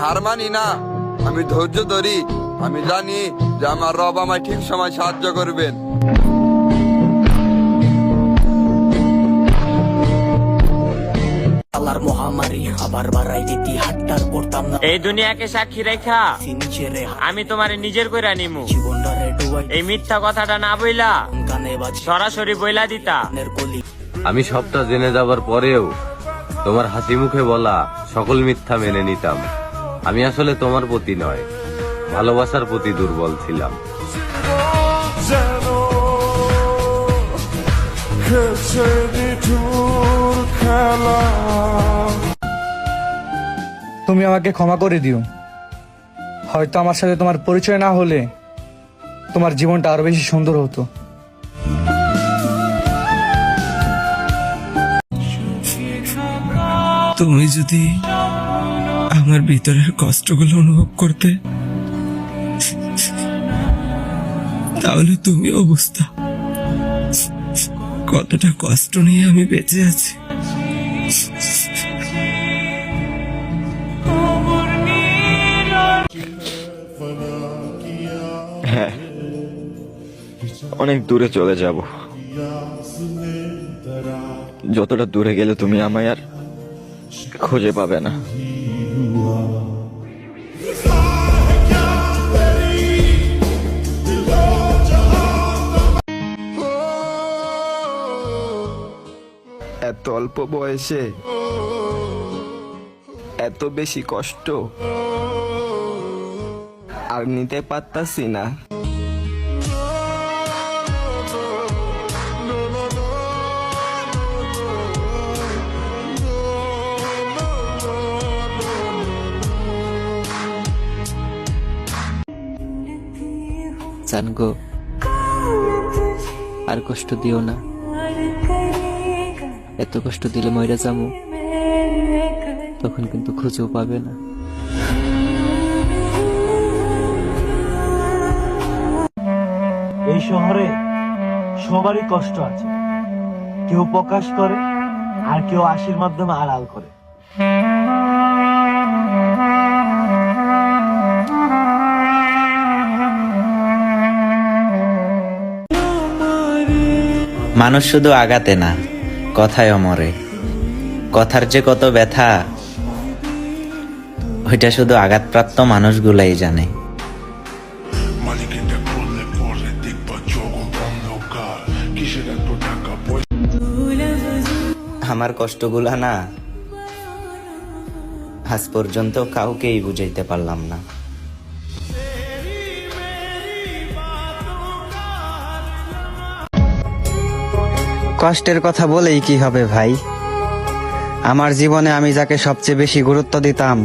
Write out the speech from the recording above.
হার মানি না। আমি ধৈর্য ধরি আমি জানি যে আমার রব আমায় ঠিক সময় সাহায্য করবেন। আল্লাহর মহামারী আবার বাড়াই দিতি হাট্টার করতাম না। এই দুনিয়াকে সাক্ষী রেখা আমি তোমারে নিজের কইরা নিমু। এই মিথ্যা কথাটা না বইলা সরাসরি বইলা দিতা। আমি সবটা জেনে যাবার পরেও তোমার হাসি মুখে বলা সকল মিথ্যা মেনে নিতাম। আমি আসলে তোমার প্রতি নয় ভালোবাসার প্রতি দুর্বল ছিলাম। তুমি আমাকে ক্ষমা করে দিও। হয়তো আমার সাথে তোমার পরিচয় না হলে তোমার জীবনটা আরও বেশি সুন্দর হতো। তুমি যদি আমার ভিতরের কষ্টগুলো অনুভব করতে। তাহলে তুমি অবস্থা কতটা কষ্ট নিয়ে আমি বেঁচে আছি। অনেক দূরে চলে যাব। যতটা দূরে গেলে তুমি আমায় আর খুঁজে পাবে না। এত অল্প বয়সে? এত বেশি কষ্ট? আর নিতে পারতাছি না। জানগো, আর কষ্ট দিও না। এত কষ্ট দিলে ময়রা যাব তখন কিন্তু খুঁজেও পাবে না। এই শহরে সবারই কষ্ট আছে। কেউ প্রকাশ করে আর কেউ আশির মাধ্যমে আড়াল করে। মানুষ শুধু আগাতে না কথায় অমরে। কথার যে কত ব্যথা ওইটা শুধু আঘাতপ্রাপ্ত মানুষগুলাই জানে। আমার কষ্টগুলা না আজ পর্যন্ত কাউকেই বুঝাইতে পারলাম না। কষ্টের কথা বলেই কি হবে ভাই? আমার জীবনে আমি যাকে সবচেয়ে বেশি গুরুত্ব দিতাম